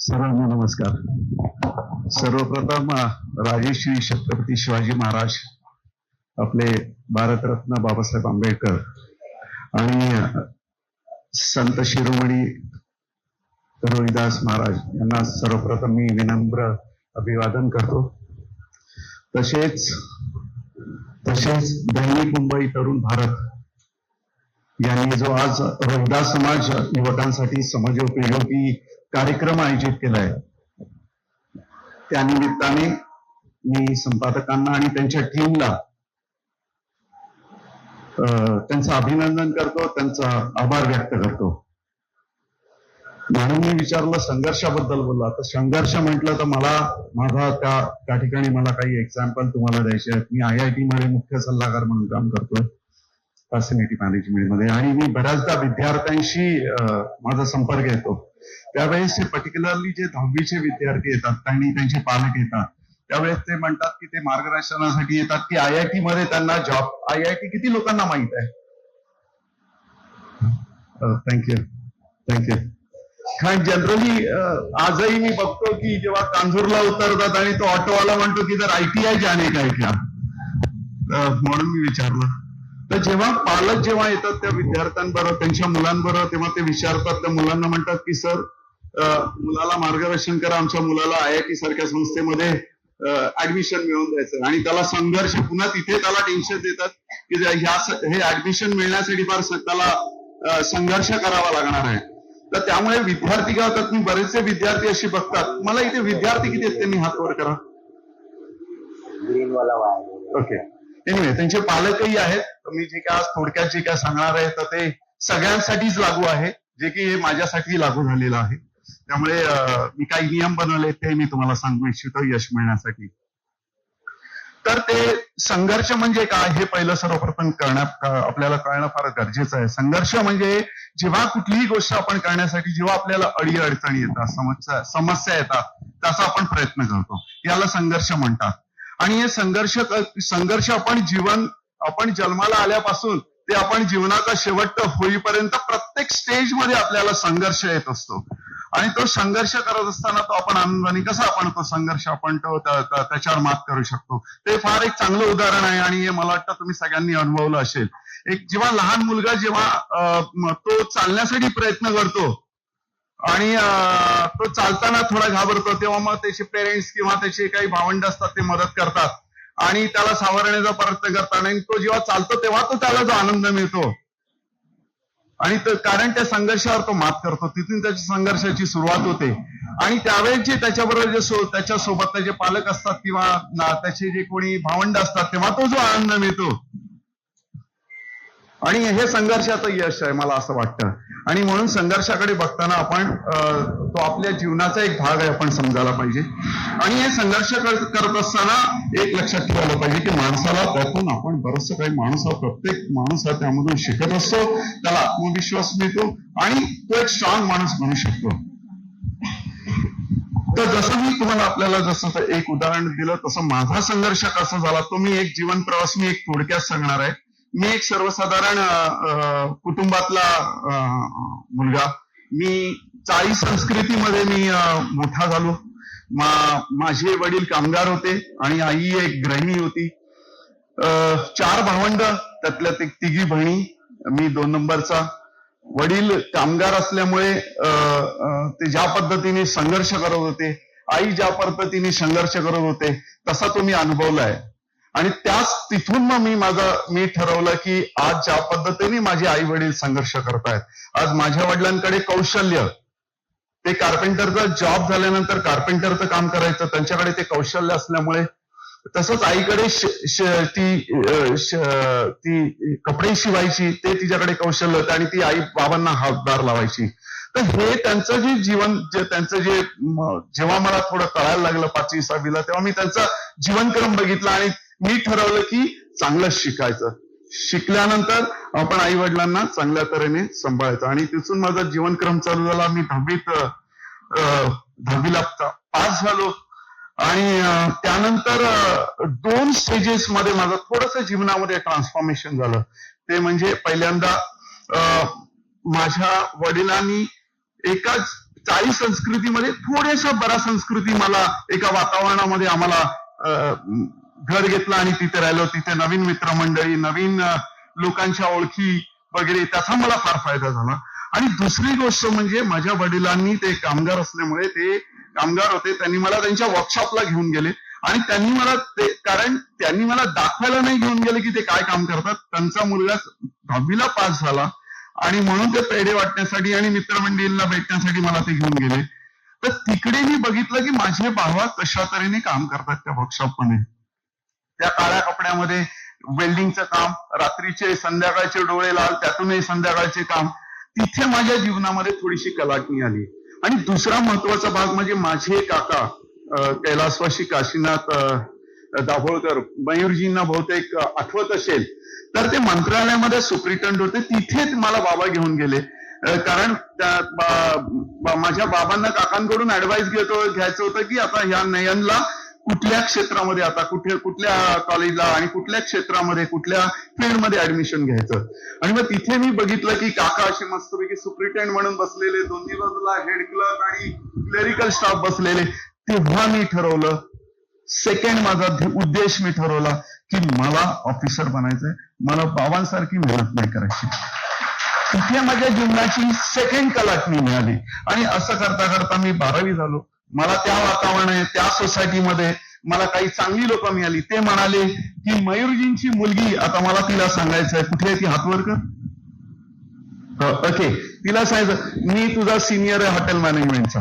सर्वांना नमस्कार. सर्वप्रथम राजेश्री छत्रपती शिवाजी महाराज आपले भारतरत्न बाबासाहेब आंबेडकर आणि संत शिरोमणी रोहिदास महाराज यांना सर्वप्रथम मी विनम्र अभिवादन करतो. तसेच तसेच दैनिक मुंबई तरुण भारत यांनी जो आज रोहिदास समाज युवकांसाठी समाजोपयोगी कार्यक्रम आयोजित केलाय. त्यानिमित्ताने मी संपादकांना आणि त्यांच्या टीमला अं, त्यांचं अभिनंदन करतो त्यांचा आभार व्यक्त करतो. म्हणून मी विचारलं संघर्षाबद्दल बोलला. तर संघर्ष म्हटलं तर मला माझा त्या त्या ठिकाणी मला काही एक्झाम्पल तुम्हाला द्यायचे आहेत. मी आय आय टी मध्ये मुख्य सल्लागार म्हणून काम करतोय फॅसिलिटी मॅनेजमेंटमध्ये. आणि मी बऱ्याचदा विद्यार्थ्यांशी अं, माझा संपर्क येतो त्यावेळेस पर्टिक्युलरली जे दहावीचे विद्यार्थी येतात आणि त्यांचे पालक येतात त्यावेळेस ते म्हणतात की ते मार्गदर्शनासाठी येतात की आय आय टी मध्ये त्यांना जॉब आय आय टी किती लोकांना माहीत आहे? थँक्यू थँक्यू कारण जनरली आजही मी बघतो की जेव्हा कांजूरला उतरतात आणि तो ऑटोवाला म्हणतो की जर आयटीआय जाणे काय क्या म्हणून मी विचारलं. तर जेव्हा पालक जेव्हा येतात त्या विद्यार्थ्यांबरोबर त्यांच्या मुलांबरोबर तेव्हा ते विचारतात. त्या मुलांना म्हणतात की सर मुलाला मार्गदर्शन करा. आमच्या मुलाला आय आय टी सारख्या संस्थेमध्ये ऍडमिशन मिळवून द्यायचं आणि त्याला संघर्ष पुन्हा तिथे त्याला टेन्शन देतात की ह्या हे ऍडमिशन मिळण्यासाठी फार त्याला संघर्ष करावा लागणार आहे. तर त्यामुळे विद्यार्थी काय होतात मी बरेचसे विद्यार्थी अशी बघतात. मला इथे विद्यार्थी किती आहेत? त्यांनी हात वर करा. ओके एनिवे त्यांचे पालकही आहेत. मी जे काय आज थोडक्यात जे काय सांगणार आहे तर ते सगळ्यांसाठीच लागू आहे. जे की हे माझ्यासाठी लागू झालेलं आहे. त्यामुळे मी काही नियम बनवले ते मी तुम्हाला सांगू इच्छितो यश मिळण्यासाठी. तर ते संघर्ष म्हणजे काय हे पहिलं सर्वप्रथम करण्यात आपल्याला कळणं फार गरजेचं आहे. संघर्ष म्हणजे जेव्हा कुठलीही गोष्ट आपण करण्यासाठी जेव्हा आपल्याला अडी अडचणी येतात समस्या समस्या येतात त्याचा आपण प्रयत्न करतो. याला संघर्ष म्हणतात. आणि हे संघर्ष संघर्ष आपण जीवन आपण जन्माला आल्यापासून ते आपण जीवनाचा शेवट होईपर्यंत प्रत्येक स्टेजमध्ये आपल्याला संघर्ष येत असतो. आणि तो संघर्ष करत असताना तो आपण आनंदाने कसा आपण तो संघर्ष आपण तो त्याच्यावर मात करू शकतो? ते फार एक चांगलं उदाहरण आहे आणि हे मला वाटतं तुम्ही सगळ्यांनी अनुभवलं असेल. एक जेव्हा लहान मुलगा जेव्हा तो चालण्यासाठी प्रयत्न करतो आणि तो चालताना थोडा घाबरतो तेव्हा मग त्याचे पेरेंट्स किंवा त्याचे काही भावंड असतात ते मदत करतात. आणि त्याला सावरण्याचा प्रयत्न करतात. आणि तो जेव्हा चालतो तेव्हा तो त्याला जो आनंद मिळतो. आणि कारण त्या संघर्षावर तो मात करतो. तिथून त्याच्या संघर्षाची सुरुवात होते. आणि त्यावेळेस जे त्याच्याबरोबर जे सो त्याच्यासोबत त्याचे पालक असतात किंवा त्याचे जे कोणी भावंड असतात तेव्हा तो जो आनंद मिळतो. आणि हे संघर्षाचं यश आहे मला असं वाटतं. आणि म्हणून संघर्षाकडे बघताना आपण अं, तो आपल्या जीवनाचा एक भाग आहे आपण समजायला पाहिजे. आणि हे संघर्ष करत असताना एक लक्षात ठेवायला पाहिजे की माणसाला त्यातून आपण बरंचसं काही माणूस हा प्रत्येक माणूस हा त्यामधून शिकत असतो त्याला आत्मविश्वास मिळतो आणि तो एक स्ट्रॉंग माणूस बनू शकतो. तर जसं मी तुम्हाला आपल्याला जसं एक उदाहरण दिलं तसं माझा संघर्ष कसा झाला तो मी एक जीवन प्रवास मी एक थोडक्यात सांगणार आहे. मी एक सर्वसाधारण कुटुंबातला मुलगा. मी चाळी संस्कृतीमध्ये मी मोठा झालो. मा- माझे वडील कामगार होते आणि आई एक गृहिणी होती. अं, चार भावंड त्यातल्या ते तिघी बहिणी मी दोन नंबरचा. वडील कामगार असल्यामुळे अं, ते ज्या पद्धतीने संघर्ष करत होते आई ज्या पद्धतीने संघर्ष करत होते तसा तो मी अनुभवलाय. आणि त्याच तिथून मग मी माझं मी ठरवलं की आज ज्या पद्धतीने माझे आई वडील संघर्ष करतायत आज माझ्या वडिलांकडे कौशल्य ते कार्पेंटरचा जॉब झाल्यानंतर कार्पेंटरचं काम करायचं त्यांच्याकडे ते कौशल्य असल्यामुळे तसंच आईकडे ती ती कपडे शिवायची ते तिच्याकडे कौशल्य होतं आणि ती आई बाबांना हातभार लावायची. तर हे त्यांचं जे जीवन जे त्यांचं जे जेव्हा मला थोडं कळायला लागलं पाचवी सहावीला तेव्हा मी त्यांचा जीवनक्रम बघितला आणि मी ठरवलं की चांगलं शिकायचं. शिकल्यानंतर आपण आई वडिलांना चांगल्या तऱ्हेने सांभाळायचं. आणि तिथून माझा जीवनक्रम चालू झाला. मी दहावीत अं, दहावीला पास झालो. आणि त्यानंतर दोन स्टेजेस मध्ये माझं थोडस जीवनामध्ये ट्रान्सफॉर्मेशन झालं. ते म्हणजे पहिल्यांदा अं, माझ्या वडिलांनी एकाच चाळी संस्कृतीमध्ये थोड्याशा बऱ्या संस्कृती मला एका वातावरणामध्ये आम्हाला अं, घर घेतलं आणि तिथे राहिलो. तिथे नवीन मित्रमंडळी नवीन लोकांच्या ओळखी वगैरे त्याचा मला फार फायदा झाला. आणि दुसरी गोष्ट म्हणजे माझ्या वडिलांनी ते कामगार असल्यामुळे ते कामगार होते. त्यांनी मला त्यांच्या वर्कशॉपला घेऊन गेले. आणि त्यांनी मला ते कारण त्यांनी मला दाखवायला नाही घेऊन गेले की ते काय काम करतात. त्यांचा मुलगा दहावीला पास झाला. आणि म्हणून ते पेढे वाटण्यासाठी आणि मित्रमंडळींना भेटण्यासाठी मला ते घेऊन गेले. तर तिकडे मी बघितलं की माझे भावा कशा तऱ्हेने काम करतात त्या वर्कशॉपमध्ये त्या काळ्या कपड्यामध्ये वेल्डिंगचं काम रात्रीचे संध्याकाळचे डोळे लाल त्यातूनही संध्याकाळचे काम. तिथे माझ्या जीवनामध्ये थोडीशी कलाटणी आली आणि दुसरा महत्त्वाचा भाग म्हणजे माझे काका कैलासवाशी काशीनाथ दाभोळकर मयूरजींना बहुतेक आठवत असेल. तर ते मंत्रालयामध्ये सुप्रिटेंड होते. तिथेच मला बाबा घेऊन गेले. कारण त्या माझ्या बाबांना काकांकडून ऍडवाइस घेतो घ्यायचं होतं की आता ह्या नयनला कुठल्या क्षेत्रामध्ये आता कुठे कुठल्या कॉलेजला आणि कुठल्या क्षेत्रामध्ये कुठल्या फील्डमध्ये ऍडमिशन घ्यायचं? आणि मग तिथे मी बघितलं की काका असे मस्तपैकी सुप्रिटेंड म्हणून बसलेले दोन्ही बाजूला हेड क्लर्क आणि क्लेरिकल स्टाफ बसलेले. तेव्हा मी ठरवलं सेकंड माझा उद्देश मी ठरवला की मला ऑफिसर बनायचंय. मला बाबांसारखी मेहनत नाही करायची. तिथे माझ्या जीवनाची सेकंड कलाटणी मिळाली. आणि असं करता करता मी बारावी झालो. मला त्या वातावरणात त्या सोसायटीमध्ये मला काही चांगली लोक मिळाली. ते म्हणाले की मयूरजींची मुलगी आता मला तिला सांगायचं आहे. कुठे आहे ती? हातवर कर हो, ओके. तिला सांगायचं मी तुझा सिनियर आहे हॉटेल मॅनेजमेंटचा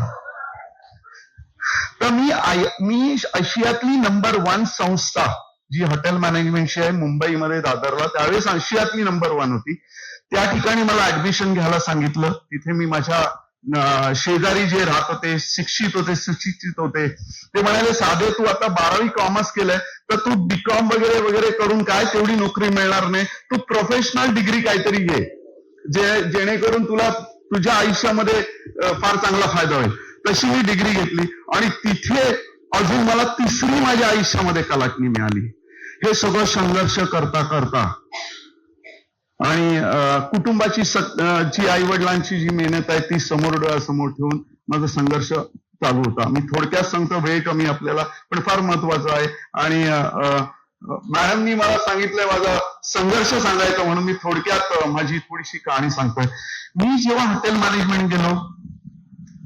तर मी आय- मी आशियातली नंबर वन संस्था जी हॉटेल मॅनेजमेंटची आहे मुंबईमध्ये दादरला त्यावेळेस आशियातली नंबर वन होती. त्या ठिकाणी मला ऍडमिशन घ्यायला सांगितलं. तिथे मी माझ्या शेजारी जे राहत होते शिक्षित होते सुशिक्षित होते ते म्हणाले साधे तू आता बारावी कॉमर्स केलंय तर तू बीकॉम वगैरे वगैरे करून काय तेवढी नोकरी मिळणार नाही? तू प्रोफेशनल डिग्री काहीतरी घे जे जेणेकरून तुला तुझ्या आयुष्यामध्ये फार चांगला फायदा होईल. तशी मी डिग्री घेतली आणि तिथे अजून मला तिसरी माझ्या आयुष्यामध्ये कलाटणी मिळाली. हे सगळं संघर्ष करता करता आणि कुटुंबाची जी आई वडिलांची जी मेहनत आहे ती समोर समोर ठेवून माझा संघर्ष चालू होता. मी थोडक्यात सांगतो वेळ कमी आपल्याला पण फार महत्वाचं आहे. आणि अं, मॅडमनी मला सांगितलंय माझा संघर्ष सांगायचा म्हणून मी थोडक्यात माझी थोडीशी कहाणी सांगतोय. मी जेव्हा हॉटेल मॅनेजमेंट गेलो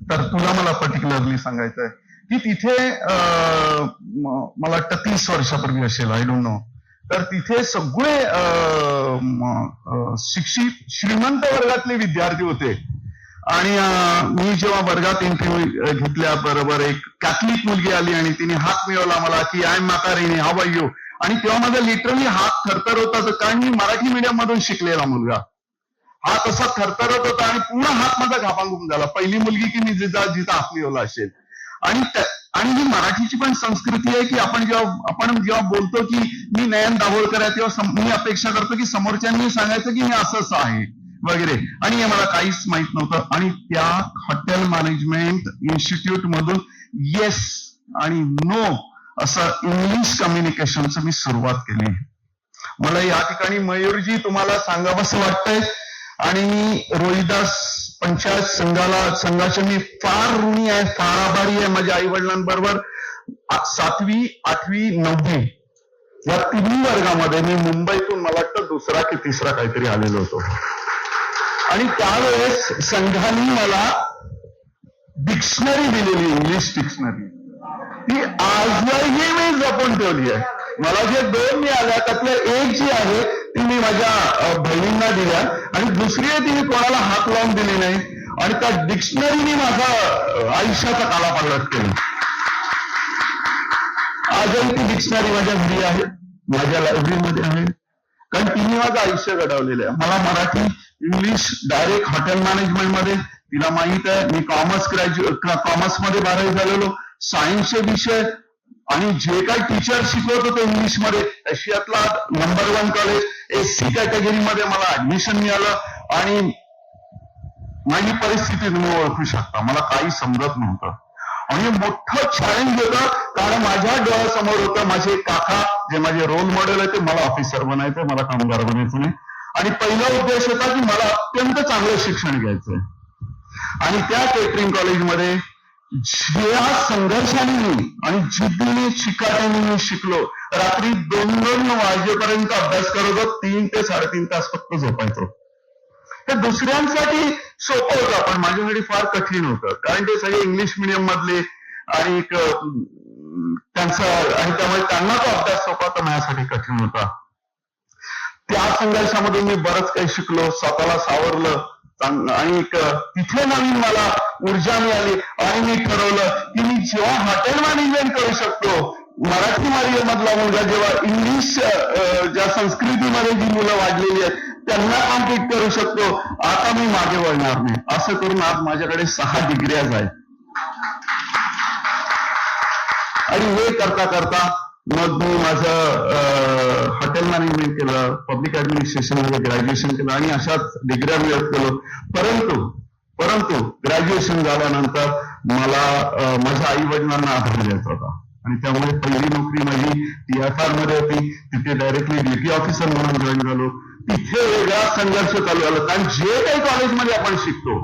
तर तुला मला पर्टिक्युलरली सांगायचं आहे की तिथे मला वाटतं तीस वर्षापूर्वी असेल आय डोंट नो तर तिथे सगळे अं, शिक्षित श्रीमंत वर्गातले विद्यार्थी होते. आणि मी जेव्हा वर्गात इंटरव्ह्यू घेतल्या बरोबर एक कॅथलिक मुलगी आली आणि तिने हात मिळवला मला की आय एम मातारिणी हा यू आणि तेव्हा माझा लिटरली हात थरथर होता तर कारण मी मराठी मीडियम मधून शिकलेला मुलगा. हात असा थरथरत होता आणि पूर्ण हात माझा घामाघूम झाला पहिली मुलगी की मी जिजा जिचा हात मिळवला असेल. आणि आणि ही मराठीची पण संस्कृती आहे की आपण जेव्हा आपण जेव्हा बोलतो की मी नयन दाभोळकर आहे तेव्हा मी अपेक्षा करतो की समोरच्यांनी सांगायचं की मी असं असं आहे वगैरे. आणि हे मला काहीच माहीत नव्हतं. आणि त्या हॉटेल मॅनेजमेंट इन्स्टिट्यूट मधून येस आणि नो असं इंग्लिश कम्युनिकेशनचं मी सुरुवात केली. मला या ठिकाणी मयूरजी तुम्हाला सांगावंसं वाटतंय. आणि रोहिदास पंचायत संघाला संघाचे मी फार ऋणी आहे फार आभारी आहे माझ्या आई वडिलांबरोबर सातवी आठवी नववी या तिन्ही वर्गामध्ये मी मुंबईतून मला वाटतं दुसरा की तिसरा काहीतरी आलेलो होतो. आणि त्यावेळेस संघाने मला डिक्शनरी दिलेली इंग्लिश डिक्शनरी ती आजही मी जपून ठेवली आहे. मला जे दोन मिळाल्या त्यातल्या एक जी आहे ती मी माझ्या बहिणींना दिल्या. आणि दुसरी आहे तिने कोणाला हात लावून दिली नाही आणि त्या डिक्शनरीने माझा आयुष्याचा कालापालट केला. आजही ती डिक्शनरी माझ्या घरी आहे माझ्या लायब्ररीमध्ये आहे. कारण तिने माझं आयुष्य घडवलेलं आहे. मला मराठी इंग्लिश डायरेक्ट हॉटेल मॅनेजमेंटमध्ये तिला माहीत आहे मी कॉमर्स ग्रॅज्युएट कॉमर्समध्ये बारावी झालेलो. सायन्सचे विषय आणि जे काही टीचर शिकवत होते इंग्लिशमध्ये आशियातला number one college S C कॅटेगरीमध्ये मला ऍडमिशन मिळालं आणि माझी परिस्थिती तुम्ही ओळखू शकता. मला काही समजत नव्हतं. आणि मोठं चॅलेंज होतं कारण माझ्या डोळ्यासमोर होतं माझे काका जे माझे रोल मॉडेल आहे ते मला ऑफिसर बनायचं मला कामगार बनायचं नाही. आणि पहिला उद्देश होता की मला अत्यंत चांगलं शिक्षण घ्यायचंय. आणि त्या केटरिंग कॉलेजमध्ये ज्या संघर्षाने मी आणि जिद्दीने शिकाट्याने मी शिकलो रात्री दोन दोन वाजेपर्यंत अभ्यास करत होतो तीन ते साडेतीन तास फक्त झोपायचो. हे दुसऱ्यांसाठी सोपं होतं पण माझ्यासाठी फार कठीण होतं. कारण ते सगळे इंग्लिश मिडियम मधले आणि एक, त्यांचा आणि त्यामुळे त्यांना तो अभ्यास सोपा तर माझ्यासाठी कठीण होता. त्या संघर्षामध्ये मी बरंच काही शिकलो स्वतःला सावरलं. आणि तिथे नवीन मला ऊर्जा मिळाली. आणि मी ठरवलं की मी जेव्हा हॉटेल मॅनेजमेंट करू शकतो मराठी मार्ग मधला मुलगा जेव्हा इंग्लिश ज्या संस्कृतीमध्ये जी मुलं वाढलेली आहेत त्यांना कॉम्पिट करू शकतो. आता मी मागे वळणार नाही. असं करून आज माझ्याकडे सहा डिग्र्याज आहेत. आणि हे करता करता मग मी माझं हॉटेल मॅनेजमेंट केलं पब्लिक ऍडमिनिस्ट्रेशनमध्ये ग्रॅज्युएशन केलं आणि अशाच डिग्र्या मिळत केलो. परंतु परंतु ग्रॅज्युएशन झाल्यानंतर मला माझ्या आई वडिलांना आधार द्यायचा होता. आणि त्यामुळे पहिली नोकरी माझी टी एफ आरमध्ये होती. तिथे डायरेक्टली ड्युटी ऑफिसर म्हणून जॉईन झालो. तिथे वेगळा संघर्ष चालू झाला. कारण जे काही कॉलेजमध्ये आपण शिकतो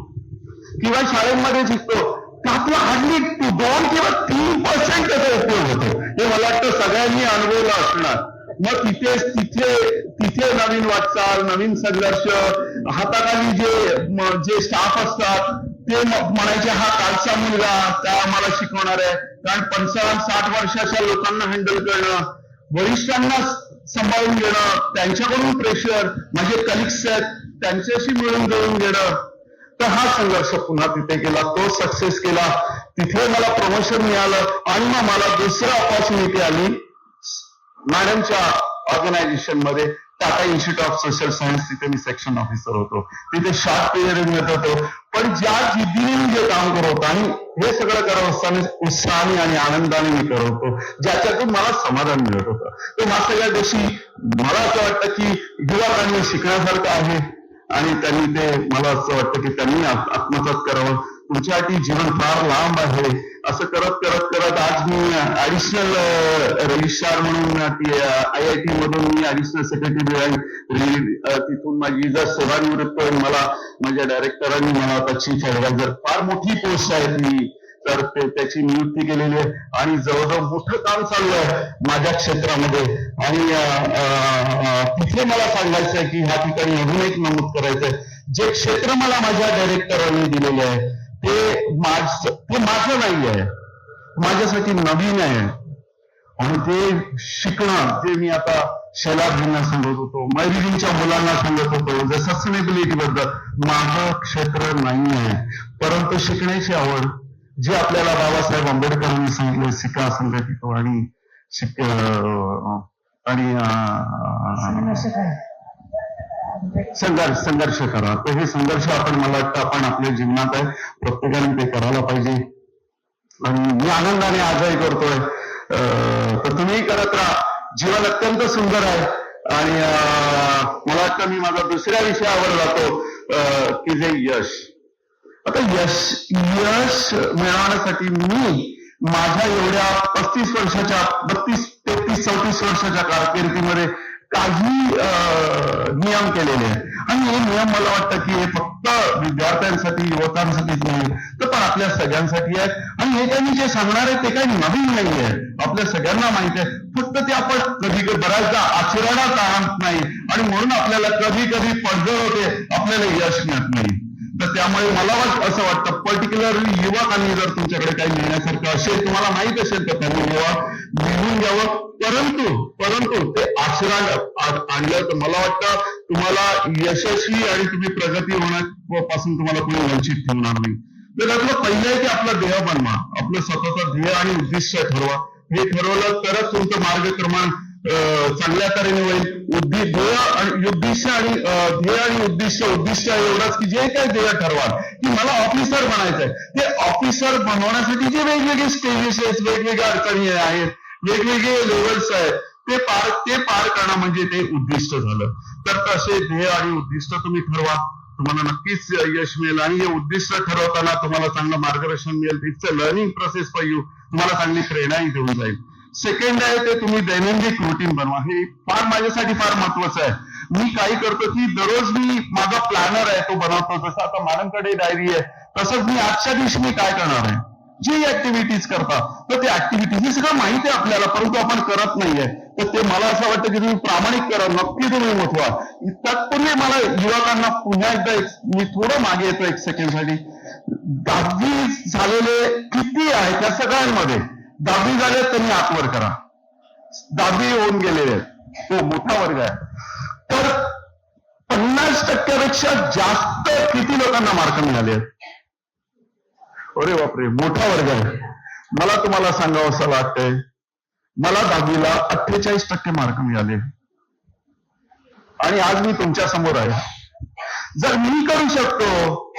किंवा शाळेमध्ये शिकतो आपला हार्डली दोन किंवा तीन पर्सेंट त्याचा उपयोग होतो. हे मला वाटतं सगळ्यांनी अनुभवलं असणार. मग तिथे तिथे तिथे नवीन वाटचाल नवीन संघर्ष हाताखाली जे जे स्टाफ असतात ते म्हणायचे हा कालचा मुलगा त्या आम्हाला शिकवणार आहे. कारण पंचावन्न साठ वर्षाच्या लोकांना हँडल करणं वरिष्ठांना सांभाळून घेणं त्यांच्याकडून प्रेशर माझे कलिग्स आहेत त्यांच्याशी मिळून जुळून घेणं तर हा संघर्ष पुन्हा तिथे केला तो सक्सेस केला. तिथे मला प्रमोशन मिळालं आणि मग मला दुसरं ऑपॉर्च्युनिटी आली मॅडमच्या ऑर्गनायझेशनमध्ये. Tata institute of social science तिथे मी सेक्शन ऑफिसर होतो. तिथे शॉर्ट पिरियड मिळत होतो. पण ज्या जिद्दीने मी जे काम करत होतो आणि हे सगळं करत असताना उत्साहाने आणि आनंदाने मी करत होतो ज्याच्यातून मला समाधान मिळत होतं. तर ह्या सगळ्या गोष्टी मला असं वाटतं की युवकांनी शिकण्यासारखं आहे. आणि त्यांनी ते मला असं वाटतं की त्यांनी आत्मसात करावं. तुमच्यासाठी जीवन फार लांब आहे. असं करत करत करत आज मी ऍडिशनल रजिस्ट्रार म्हणून आय आय टी मधून मी ऍडिशनल सेक्रेटरी तिथून माझी जर सेवानिवृत्त मला माझ्या डायरेक्टरांनी मला आता चीफ ऍडवायझर फार मोठी पोस्ट आहे ती तर ते त्याची नियुक्ती केलेली आहे. आणि जवळजवळ मोठं काम चालू आहे माझ्या क्षेत्रामध्ये. आणि तिथे मला सांगायचं आहे की ह्या ठिकाणी अजून एक नमूद करायचं आहे. जे क्षेत्र मला माझ्या डायरेक्टरांनी दिलेले आहे ते माझ ते माझं नाही आहे. माझ्यासाठी नवीन आहे. आणि ते शिकणं जे मी आता शैलाजींना सांगत होतो मैरिजींच्या मुलांना सांगत होतो म्हणजे जे सस्टेनेबिलिटी बद्दल. माझं क्षेत्र नाही आहे. परंतु शिकण्याची आवड जे आपल्याला बाबासाहेब आंबेडकरांनी सांगितलं शिका संघटित आणि शिक आणि संघर्ष संघर्ष करा. तर हे संघर्ष आपण मला वाटतं आपण आपल्या जीवनात आहे. प्रत्येकाने ते करायला पाहिजे. आणि मी आनंदाने आजही करतोय. तर तुम्ही करत राहा. जीवन अत्यंत सुंदर आहे. आणि मला वाटतं मी माझा दुसऱ्या विषयावर जातो. अं, की जे यश. आता यश यश मिळवण्यासाठी मी माझ्या एवढ्या पस्तीस वर्षाच्या बत्तीस तेहतीस चौतीस वर्षाच्या कारकिर्दीमध्ये काही अं, नियम केलेले आहेत. आणि हे नियम मला वाटतं की हे फक्त विद्यार्थ्यांसाठी युवकांसाठीच नाही तर पण आपल्या सगळ्यांसाठी आहेत. आणि हे त्यांनी जे सांगणार आहे ते काही नवीन नाही आहे आपल्या सगळ्यांना माहिती आहे. फक्त ते आपण कधी कधी बऱ्याचदा आचरणात आणत नाही. आणि म्हणून आपल्याला कधी कधी पडझड होते आपल्याला यश मिळत नाही. तर त्यामुळे मला वाट- असं वाटतं पर्टिक्युलरली युवकांनी जर तुमच्याकडे काही मिळण्यासारखं असेल तुम्हाला माहीत असेल तर त्यांनी लिहून घ्यावं. परंतु परंतु ते आचरणात आणलं तर मला वाटतं तुम्हाला यशस्वी आणि तुम्ही प्रगती होण्यापासून तुम्हाला कोणी वंचित ठेवणार नाही. तर त्यातलं पहिलं आहे की आपलं ध्येय बनवा. आपलं स्वतःचा ध्येय आणि उद्दिष्ट ठरवा. हे ठरवलं तरच तुमचं मार्गक्रमण चांगल्या तऱ्हेने होईल. उद्दि ध्येय आणि उद्दिष्ट आणि ध्येय आणि उद्दिष्ट उद्दिष्ट एवढंच की जे काही ध्येय ठरवाल. की मला ऑफिसर बनायचंय. ते ऑफिसर बनवण्यासाठी जे वेगवेगळे स्टेजेस आहेत वेगवेगळ्या अडचणी आहेत वेगवेगळे लेवल्स आहेत ते पार ते पार करणं म्हणजे ते उद्दिष्ट झालं. तर तसे ध्येय आणि उद्दिष्ट तुम्ही ठरवा. तुम्हाला नक्कीच यश मिळेल आणि हे उद्दिष्ट ठरवताना तुम्हाला चांगलं मार्गदर्शन मिळेल. It's a learning process for you तुम्हाला चांगली प्रेरणाही देऊन जाईल. सेकंड आहे ते तुम्ही दैनंदिन रुटीन बनवा. हे फार माझ्यासाठी फार महत्वाचं आहे. मी काय करतो की दररोज मी माझा प्लॅनर आहे तो बनवतो. जसं आता मॅडमकडे डायरी आहे तसंच मी आजच्या दिवशी मी काय करणार आहे? जी ऍक्टिव्हिटीज करतात तर ते ऍक्टिव्हिटीज हे सगळं माहिती आहे आपल्याला परंतु आपण करत नाहीये. तर ते मला असं वाटतं की तुम्ही प्रामाणिक करा नक्की तुम्ही मोठवा तत्पूर्वी मला युवकांना पुन्हा एकदा मी थोडं मागे येतो एक सेकंडसाठी दहावी झालेले किती आहे त्या सगळ्यांमध्ये? दहावी झाले त्यांनी आतवर करा. दहावी होऊन गेलेले आहेत. तो मोठा वर्ग आहे. तर पन्नास टक्क्यापेक्षा जास्त किती लोकांना मार्क मिळाले? आहेत अरे बापरे मोठा वर्ग आहे. मला तुम्हाला सांगावं असं वाटतंय. मला दहावीला अठ्ठेचाळीस टक्के मार्क मिळाले. आणि आज मी तुमच्यासमोर आहे. जर मी करू शकतो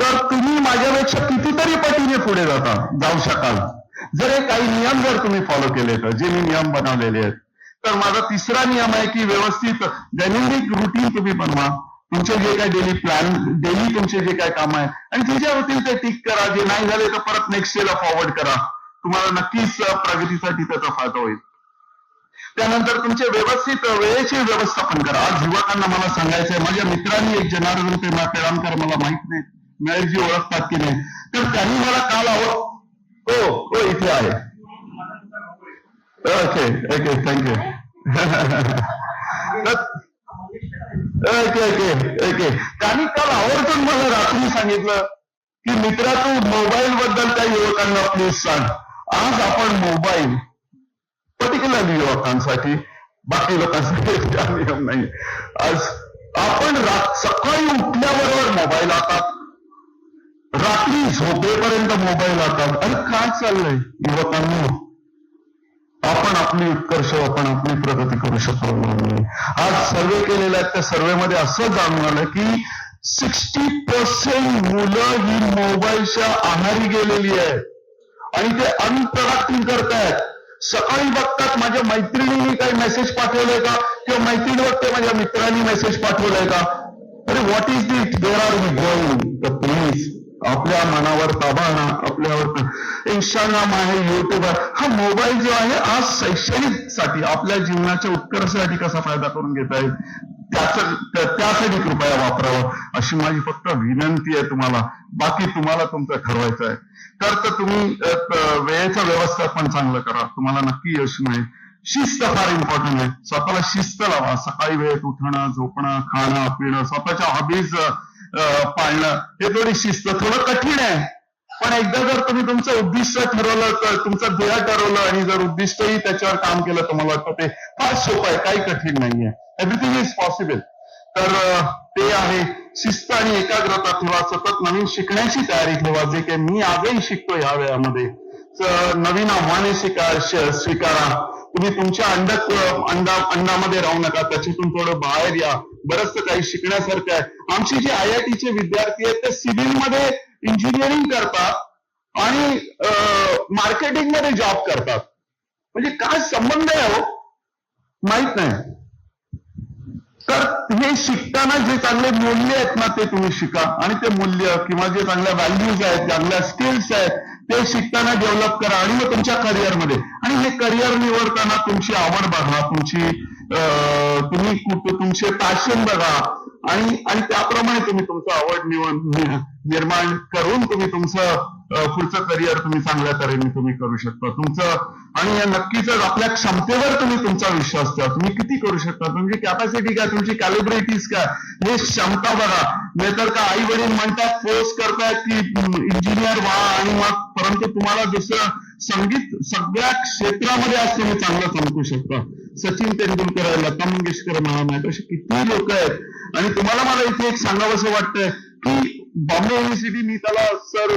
तर तुम्ही माझ्यापेक्षा कितीतरी पटीने पुढे जाता जाऊ शकाल. जर हे काही नियम जर तुम्ही फॉलो केले तर जे मी नियम बनवलेले आहेत. तर माझा तिसरा नियम आहे की व्यवस्थित दैनंदिन रुटीन तुम्ही बनवा. तुमचे जे काय डेली प्लॅन डेली तुमचे जे काय काम आहे आणि जे जे होतील ते टिक करा. जे नाही झाले तर परत नेक्स्ट डेला फॉरवर्ड करा. तुम्हाला नक्कीच प्रगतीसाठी त्याचा फायदा होईल. त्यानंतर तुमचे व्यवस्थित वेळेचे व्यवस्थापन करा. आज युवकांना मला सांगायचं आहे माझ्या मित्रांनी एक जनार्दन पेमा मला माहीत नाही मॅरेजी ओळखतात की नाही. तर त्यांनी मला काल आव हो हो इथे आहे. Okay okay thank you okay okay okay. त्यांनी काल आवर्जून मला रात्री सांगितलं की मित्रा तू मोबाईल बद्दल त्या युवकांना प्लीज सांग. आज आपण मोबाईल पर्टिक्युलरली युवकांसाठी बाकी लोकांसाठी नियम नाही आज आपण रा- सकाळी उठल्याबरोबर मोबाईल हातात रात्री झोपेपर्यंत मोबाईल आता अरे काय चाललंय? युवकांनी आपण आपली उत्कर्ष आपण आपली प्रगती करू शकलो नाही. आज सर्वे केलेल्या आहेत त्या सर्वेमध्ये असं जाणून आलं की सिक्स्टी पर्सेंट मुलं ही मोबाईलच्या आहारी गेलेली आहेत. आणि ते अनप्रॉडक्टिव्ह करतायत. सकाळी बघतात माझ्या मैत्रिणीने काही मेसेज पाठवलाय का? किंवा मैत्रिणी बघते माझ्या मित्रांनी मेसेज पाठवलाय का? अरे what is this there are we going the please आपल्या मनावर ताबा आणा आपल्यावर इंस्टाग्राम आहे युट्यूब आहे हा मोबाईल जो आहे आज शैक्षणिकसाठी आपल्या जीवनाच्या उत्कर्षासाठी कसा फायदा करून घेता येईल? त्याचं त्यासाठी कृपया वापरावं अशी माझी फक्त विनंती आहे तुम्हाला. बाकी तुम्हाला तुमचं ठरवायचं आहे. तर तर तुम्ही वेळेचं व्यवस्थापन चांगलं करा. तुम्हाला नक्की यश मिळेल. शिस्त फार इम्पॉर्टंट आहे. स्वतःला शिस्त लावा. सकाळी वेळेत उठणं झोपणं खाणं पिणं स्वतःच्या हॉबीज पाळणं हे थोडी शिस्त थोडं कठीण आहे. पण एकदा जर तुम्ही तुमचं उद्दिष्ट ठरवलं तर तुमचं ध्येय ठरवलं आणि जर उद्दिष्टही त्याच्यावर काम केलं तर मला वाटतं ते फार सोपं आहे काही कठीण नाहीये. एव्हरीथिंग इज पॉसिबल तर ते आहे शिस्त आणि एकाग्रता. ठेवा सतत नवीन शिकण्याची तयारी ठेवा जे काही मी आजही शिकतो या वेळामध्ये. नवीन आव्हाने शिका श- स्वीकारा. तुम्ही तुमच्या अंड अंडा अंडामध्ये राहू नका त्याच्यातून थोडं बाहेर या. बरंचसं काही शिकण्यासारखं आहे. आमचे जे आय आय टीचे विद्यार्थी आहेत ते सिव्हिलमध्ये इंजिनिअरिंग करतात आणि मार्केटिंगमध्ये जॉब करतात. म्हणजे काय संबंध आहे हो? माहीत नाही. तर हे शिकताना जे चांगले मूल्य आहेत ना ते तुम्ही शिका. आणि ते मूल्य किंवा जे चांगल्या व्हॅल्यूज आहेत चांगल्या स्किल्स आहेत ते शिकताना डेव्हलप करा आणि मग तुमच्या करिअरमध्ये आणि हे करिअर निवडताना तुमची आवड बघा तुमची अं, तुम्ही तुमचे पॅशन बघा. आणि आणि त्याप्रमाणे तुम्ही तुमचं आवड निवड निर्माण करून तुम्ही तुमचं पुढचं करिअर तुम्ही चांगल्या तऱ्हेने तुम्ही करू शकता. तुमचं आणि या नक्कीच आपल्या क्षमतेवर तुम्ही तुमचा विश्वास ठेवा. तुम्ही किती करू शकता? तुमची कॅपॅसिटी काय? तुमची कॅलिब्रिटीज काय? हे क्षमता बघा. नाहीतर का आई वडील म्हणतात फोर्स करतायत की इंजिनियर व्हा आणि मग परंतु तुम्हाला दुसरं संगीत सगळ्या क्षेत्रामध्ये आज तुम्ही चांगलं चमकू शकता. सचिन तेंडुलकर आहे लता मंगेशकर म्हणा आहेत असे किती लोक आहेत? आणि तुम्हाला मला इथे एक सांगावं असं वाटतंय की बॉम्बे युनिव्हर्सिटी मी त्याला सर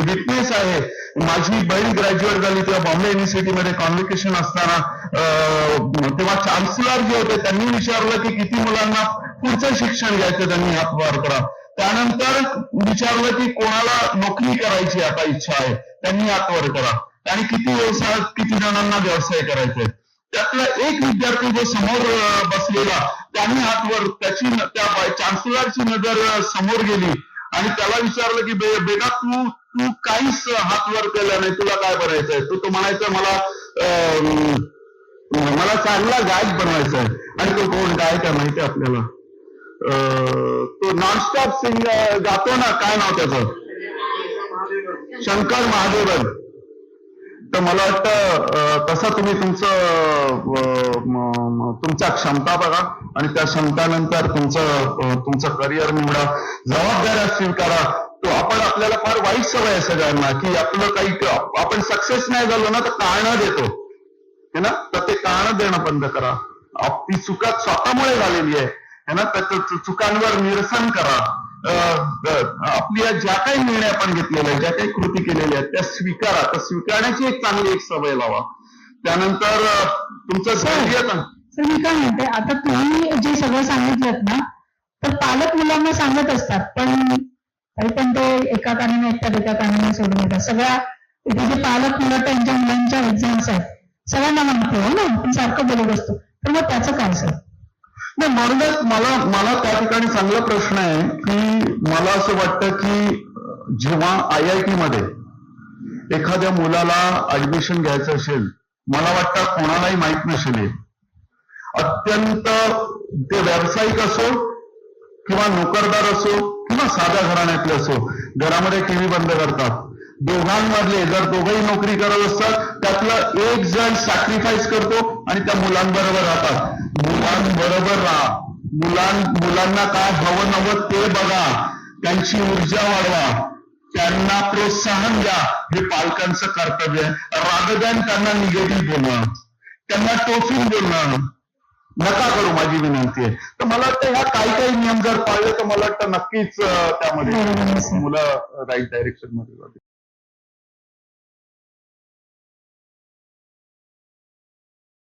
विटनेस आहे. माझी बहीण ग्रॅज्युएट झाली तेव्हा बॉम्बे युनिव्हर्सिटीमध्ये कॉन्व्होकेशन असताना अं, तेव्हा चान्सलर जे होते त्यांनी विचारलं की किती मुलांना पुढचं शिक्षण घ्यायचं त्यांनी हात वार करा. त्यानंतर विचारलं की कोणाला नोकरी करायची आता इच्छा आहे त्यांनी हात वर करा. आणि किती व्यवसाय किती जणांना व्यवसाय करायचे. आहेत. त्यातला एक विद्यार्थी जो समोर बसलेला त्यांनी हातवर त्याची त्या चान्सलरची नजर समोर गेली. आणि त्याला विचारलं की बे- बेटा तू तू काहीच हात वर केला नाही. तुला काय बनायचंय? तू तो म्हणायचं मला अं, मला चांगला गायक बनवायचा आहे आणि तो कोण? गायक आहे माहिती आपल्याला? अं, तो नॉनस्टॉप सिंग गातो ना? काय नाव त्याचं? शंकर महादेवन. तर मला वाटतं अं, तसं तुम्ही तुमचं अं, तुमच्या क्षमता बघा आणि त्या क्षमतानंतर तुमचं तुमचं करिअर निवडा. जबाबदाऱ्या स्वीकारा तो आपण आपल्याला फार वाईट सवय आहे सगळ्यांना की आपलं काही आपण सक्सेस नाही झालो ना तर कारण देतो. है ना? तर ते कारण देणं बंद करा. ती चुका स्वतःमुळे झालेली आहे. है ना? तर त्या चुकांवर निरसन करा. आपल्या ज्या काही निर्णय आपण घेतलेले आहेत ज्या काही कृती केलेल्या आहेत त्या स्वीकारा. तर स्वीकारण्याची एक चांगली एक सवय लावा. त्यानंतर तुमचं तर- तर मी काय म्हणते आता तुम्ही जे सगळं सांगितलं ना तर पालक मुलांना सांगत असतात पण तरी पण ते एका कानाने ऐकतात एका कानाने सोडून येतात सगळ्या इथे जे पालक मुलं त्यांच्या मुलांच्या एक्झाम्स आहेत सगळ्यांना माहिती आहे ना? आपण सारखं बोलत असतो. तर मग त्याचं काय सर? नाही म्हणूनच मला मला त्या ठिकाणी चांगला प्रश्न आहे की मला असं वाटतं की जेव्हा आय आय टी मध्ये एखाद्या मुलाला ऍडमिशन घ्यायचं असेल मला वाटतं कोणालाही माहीत नसेल अत्यंत ते व्यावसायिक असो किंवा नोकरदार असो किंवा साध्या घराण्यातले असो घरामध्ये टीव्ही बंद करतात. दोघांमधले जर दोघंही नोकरी करत असतात त्यातलं एक जण सॅक्रिफाईस करतो आणि त्या मुलांबरोबर राहतात. मुलांबरोबर राहा मुलां मुलांना काय हवं नवं ते बघा. त्यांची ऊर्जा वाढवा. त्यांना प्रोत्साहन द्या. हे पालकांचं कर्तव्य आहे. रागदान त्यांना निगेटिव्ह बोलणं. त्यांना टोचून बोलणं. नका करू माझी विनंती आहे. तर मला वाटतं ह्या काही काही नियम जर पाळले तर मला वाटतं नक्कीच त्यामध्ये. मुलं राईट डायरेक्शनमध्ये